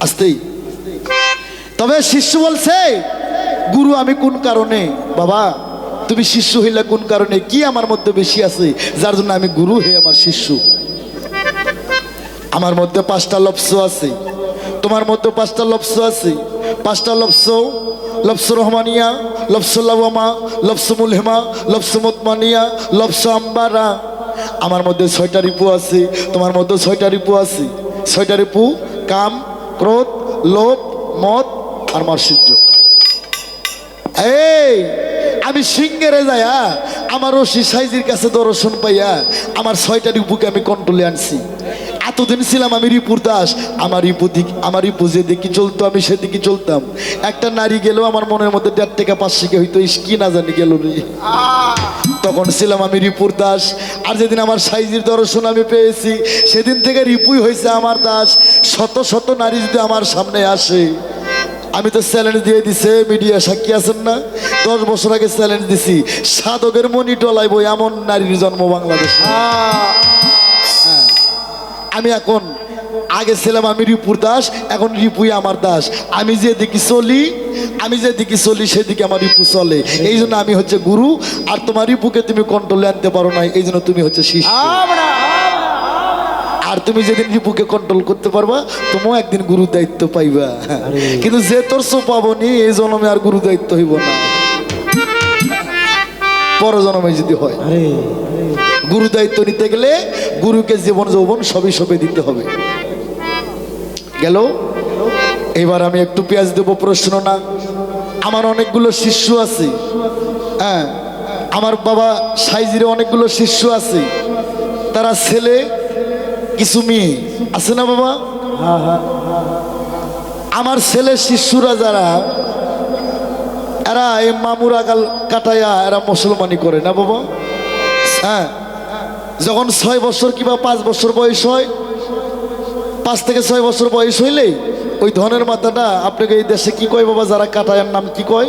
আসতেই। তবে শিষ্য বলছে, গুরু, আমি কোন কারণে? বাবা, তুমি শিষ্য হইলে কোন কারণে? কি আমার মধ্যে বেশি আছে? যার জন্য আমি গুরু হে আমার শিষ্য। আমার মধ্যে পাঁচটা লপ্স আছে। তোমার মধ্যে পাঁচটা লপ্স আছে। পাঁচটা লপ্স লপ্স রহমানিয়া, লপ্স লাওয়ামা, লপ্স মুলহেমা, লপ্স মুতমানিয়া, লপ্স আম্বারা। আমার মধ্যে ছয়টা রিপু আছে। তোমার মধ্যে ছয়টা রিপু আছে। ছয়টা রিপু কাম ক্রোধ, লোভ মত আর মার্সিজ্য এই, আমি সিঙ্গেরে যায়া, আমার রশি সাইজির কাছে দর্শন পাইয়া, আমার ছয়টা ডিপুকে আমি কন্ট্রোলে আনছি। এতদিন ছিলাম আমি রিপুর দাস। আমার রিপু দিক আমার রিপু যেদিকে চলতো, আমি সেদিকে চলতাম। একটা নারী গেলেও আমার মনের মধ্যে দেড় টাকা পাঁচশো কে হইতো কি না জানি গেল রে। তখন ছিলাম আমি রিপুর দাস। আর যেদিন আমার সাইজির দর্শন আমি পেয়েছি, সেদিন থেকে রিপুই হয়েছে আমার দাস। শত শত নারী যদি আমার সামনে আসে, আমি তো চ্যালেঞ্জ দিয়ে দিছে, মিডিয়া সাক্ষী আছেন না। দশ বছর আগে চ্যালেঞ্জ দিছি, সাধকের মনি টলাইব এমন নারীর জন্ম বাংলাদেশে। আমি এখন, আগে ছিলাম আমি রিপুর দাস, এখন রিপুই আমার দাস। আমি যে দিকে চলি, আমি যে দিকে চলি, সেদিকে আমার রিপু চলে। এই জন্য আমি হচ্ছে গুরু, আর তোমার রিপুকে তুমি কন্ট্রোলে আনতে পারো না এই জন্য তুমি হচ্ছে শিষ্য। আর তুমি যেদিন রিপুকে কন্ট্রোল করতে পারবা, তুমিও একদিন গুরু দায়িত্ব পাইবা। কিন্তু যে তোর সো পাবনি এই জন্মে আর গুরু দায়িত্ব হইব না। পর জন্মে যদি হয়। গুরু দায়িত্ব নিতে গেলে গুরুকে জীবন যৌবন সবই সবে দিতে হবে। গেল? এবার আমি একটু পেঁয়াজ দেবো, প্রশ্ন না। আমার অনেকগুলো শিষ্য আছে। হ্যাঁ আমার বাবা সাইজিরে অনেকগুলো শিষ্য আছে। তারা ছেলে, কিছু মেয়ে। আছে না বাবা? আমার ছেলে শিষ্যরা যারা, এরা এই মামুরা গাল কাটাইয়া এরা মুসলমানি করে, না বাবা? হ্যাঁ। যখন ছয় বছর কিংবা পাঁচ বছর বয়স হয়, পাঁচ থেকে ছয় বছর বয়স হইলেই ওই ধনের মাথাটা আপনাকে এই দেশে কি কয় বাবা, যারা কাটায়ার নাম কি কয়?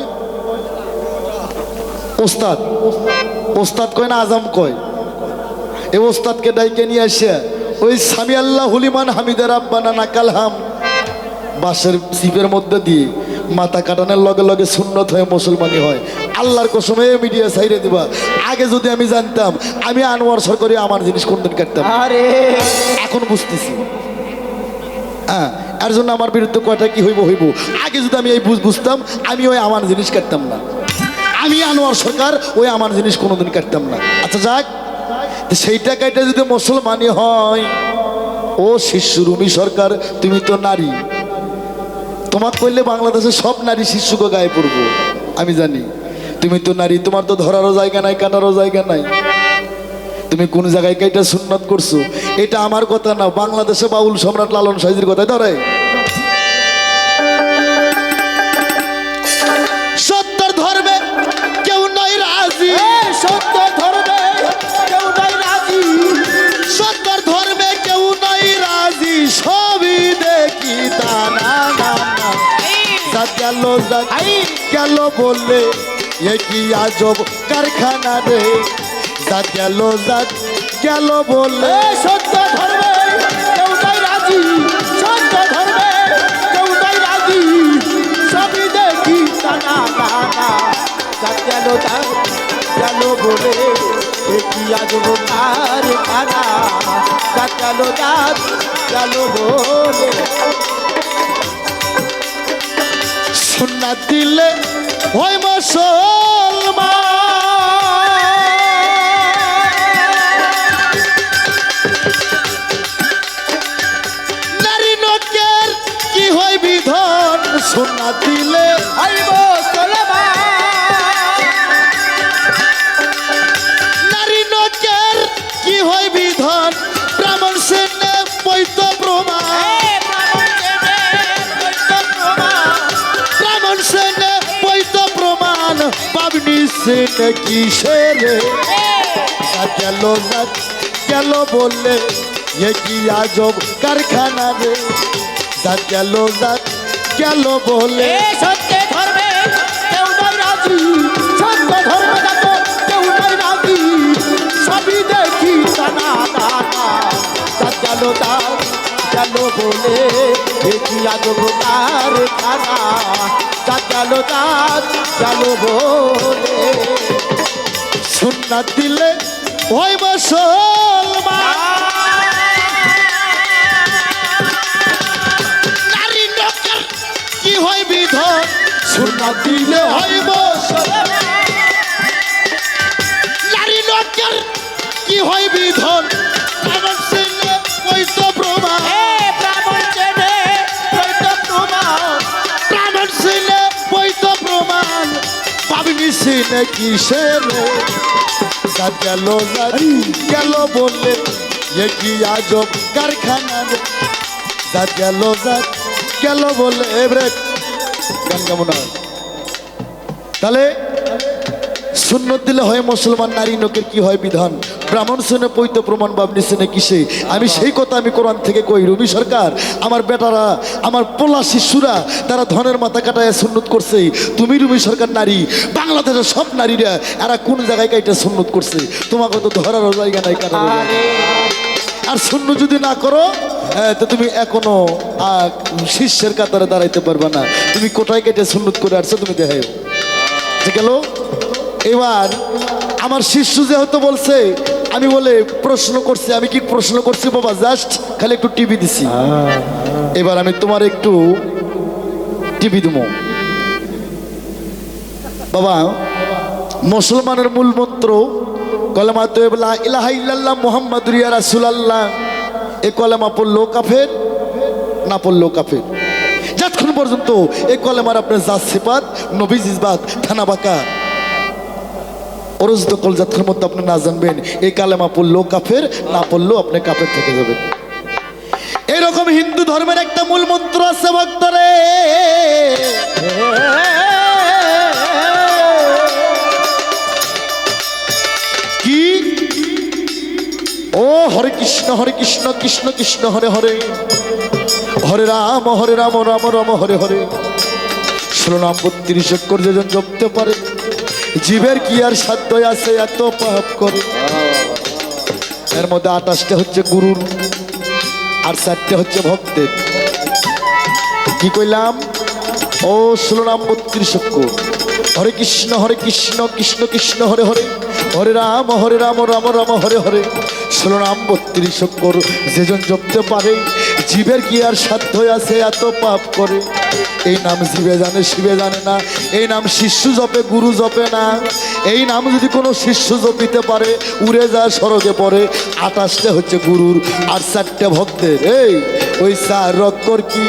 ওস্তাদ। ওস্তাদ কয় না, আজম কয়। এই ওস্তাদকে ডাইকে নিয়ে আসে, ওই সামি আল্লাহ হুলিমান হামিদের আব্বানা নাকাল হাম? বাঁশের সিপের মধ্যে দিয়ে মাথা কাটানোর লগে লগে সুন্নত হয়ে মুসলমানি হয়। আল্লাহর কসমে মিডিয়া সাইরে দিবা। আগে যদি আমি জানতাম আমি আনোয়ার সরকারি আমার জিনিস কোনদিন কাটতাম। আরে। এখন বুঝতেছি। হ্যাঁ এর জন্য আমার বিরুদ্ধে কয়টা কি হইব হইব। আগে যদি আমি এই বুঝ বুঝতাম আমি ওই আমার জিনিস কাটতাম না। আমি আনোয়ার সরকার ওই আমার জিনিস কোনোদিন কাটতাম না। আচ্ছা যাক। তো সেইটা কাইটা যদি মুসলমানি হয় ও শিশু রুমি সরকার তুমি তো নারী। তোমার করলে বাংলাদেশের সব নারী শিশুকে গায়ে পড়ব আমি জানি। তুমি তো নারী তোমার তো ধরারও জায়গা নাই কাটারও জায়গা নাই। তুমি কোন জায়গায় কাইটা সুন্নত করছ? এটা আমার কথা না বাংলাদেশে বাউল সম্রাট লালন সাইজির কথাই ধরে ধর্মে কেউ নাই রাজি। সত্য ধরবে কেউ নাই রাজি। সত্তর ধর্মে কেউ নাই রাজি। সবই দেখি তা না না না। জাত গেল গেল বললে এ কি আজব কারখানা রে। জাত গেল জাত গেল বললে এ সত্য ধরবে কেউ নাই রাজি সত্য ধরবে কেউ নাই রাজি। সবই দেখি না না না না গেল যাক গেল বলে। দেখি আজ বোকার খানা যাক গেল যাক গেল বলে। সুন্না দিলে ওই মুসলমান কিসের? গেল গেল বললে এ কি আজব কারখানা রে? জাত গেল জাত গেল বলে। সত্যে ধর্মে কেউ নাই রাজি সত্য ধর্মে দেখো কেউ নাই রাজি সবই দেখি গেল গেল বলে, দেখি আজব তার খানা। গেল চাঁদ গেল বলে। সুন্নাত দিলে ওই মুসলমান। নারী নৌকার কি হয় বিধন? সুন্নাত দিলে হয় মুসলমান। নারী নৌকার কি হয় বিধন? সিনে কিসের যা গেল গেল বললে এ কি আজব কারখানা রে। যা গেল যা গেল বললে এবারে গান কেমন হয়? তাহলে সুন্নত দিলে হয় মুসলমান নারী লোকের কি হয় বিধান? ব্রাহ্মণ শুনে পৈত প্রমাণ বাবনি শুনে কিসে? আমি সেই কথা আমি কোরআন থেকে কই রবি সরকার আমার বেটারা আমার পোলা শিশুরা তারা ধনের মাথা কাটায় সুন্নত করছে। তুমি রবি সরকার নারী বাংলাদেশের সব নারীরা এরা কোন জায়গায় কাইটা সুন্নত করছে? তোমাকে তো ধরারও জায়গা নাই নাই। আর। শূন্য যদি না করো হ্যাঁ, তো তুমি এখনও শিষ্যের কাতারে দাঁড়াইতে পারবে না। তুমি কোটায় কেটে সুন্নত করে আসছো তুমি দেখাই গেল? এবার আমার শিষ্য যেহেতু বলছে, আমি বলে প্রশ্ন করছি, আমি কি প্রশ্ন করছি বাবা? জাস্ট খালি একটু টিভি দিছি। এবার আমি তোমার একটু টিভি দেবো বাবা, মুসলমানের মূল মন্ত্র, কলেমা তো ইলাহা ইল্লাল্লাহ মোহাম্মদ রিয়া রাসুলাল্লাহ। এ কলেমা পড়ল কাফের, না পড়ল কাফের। যতক্ষণ পর্যন্ত এই কলেমার আপনার জাত সিপাত থানা বাঁকা। অরজ দকল যতক্ষণ মধ্যে আপনি না জানবেন, এই কালেমা পড়ল কাফের, না পড়লেও আপনি কাফের থেকে যাবেন। এরকম হিন্দু ধর্মের একটা মূল মন্ত্র আছে ভক্তরে। কি? ও হরে কৃষ্ণ হরে কৃষ্ণ কৃষ্ণ কৃষ্ণ, হরে হরে। হরে রাম হরে রাম রাম রাম, হরে হরে। ষোলো নাম বত্রিশ অক্ষর যেজন জপতে পারে। জীবের কি আর সাধ্য আছে এত পাপ করে? এর মধ্যে আঠাশটা হচ্ছে গুরুর, আর চারটে হচ্ছে ভক্তের। কি কইলাম? ও ষোলো নাম বত্রিশ হরে কৃষ্ণ হরে কৃষ্ণ কৃষ্ণ কৃষ্ণ, হরে হরে। হরে রাম হরে রাম রাম রাম, হরে হরে। ষোলো নাম বত্রিশ অক্ষর যেজন জপতে পারে জীবের কি আর সাধ্য আছে এত পাপ করে? এই নাম জীবে জানে শিবে জানে না। এই নাম শিষ্য জপে গুরু জপে না। এই নাম যদি কোনো শিষ্য জপিতে পারে উড়ে যায় সড়কে পড়ে আঠাশটা হচ্ছে গুরুর আর চারটে ভক্তের। এই ওই চার রক্কর কি?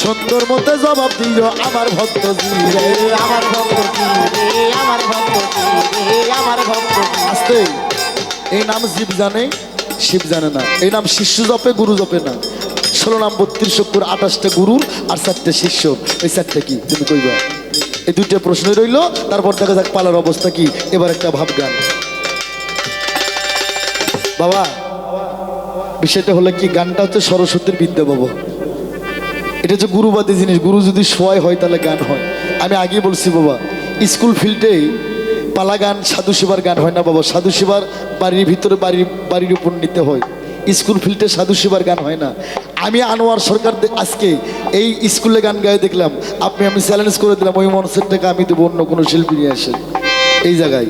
সুন্দর মতো জবাব দিও আমার ভক্ত জি রে। এ আমার ভক্ত আমার ভক্ত আমার ভক্ত আস্তে। এই নাম জীব জানে শিব জানে না। এই নাম শিষ্য জপে গুরু জপে না। ষোলো নাম বত্রিশ অক্ষর আঠাশটা গুরুর আর চারটে শিষ্য এই চারটে কি? তুমি কইবা? এই দুইটা প্রশ্ন রইল, তারপর দেখা যাক পালার অবস্থা কি। এবার একটা ভাব গান বাবা, বিষয়টা হলো কি, গানটা হচ্ছে সরস্বতীর বিদ্যা বাবা। এটা হচ্ছে গুরুবাদী জিনিস, গুরু যদি সোয়াই হয় তাহলে গান হয়। আমি আগেই বলছি বাবা, স্কুল ফিল্ডে পালা গান, সাধু সেবার গান হয় না বাবা। সাধু সেবার বাড়ির ভিতরে বাড়ির বাড়ির উপর নিতে হয়। স্কুল ফিল্ডে সাধু সেবার গান হয় না। আমি আনোয়ার সরকার আজকে এই স্কুলে গান গায়ে দেখলাম। আপনি আমি চ্যালেঞ্জ করে দিলাম, ওই মঞ্চের থেকে আমি দেবো অন্য কোনো শিল্পী নিয়ে আসেন। এই জায়গায়।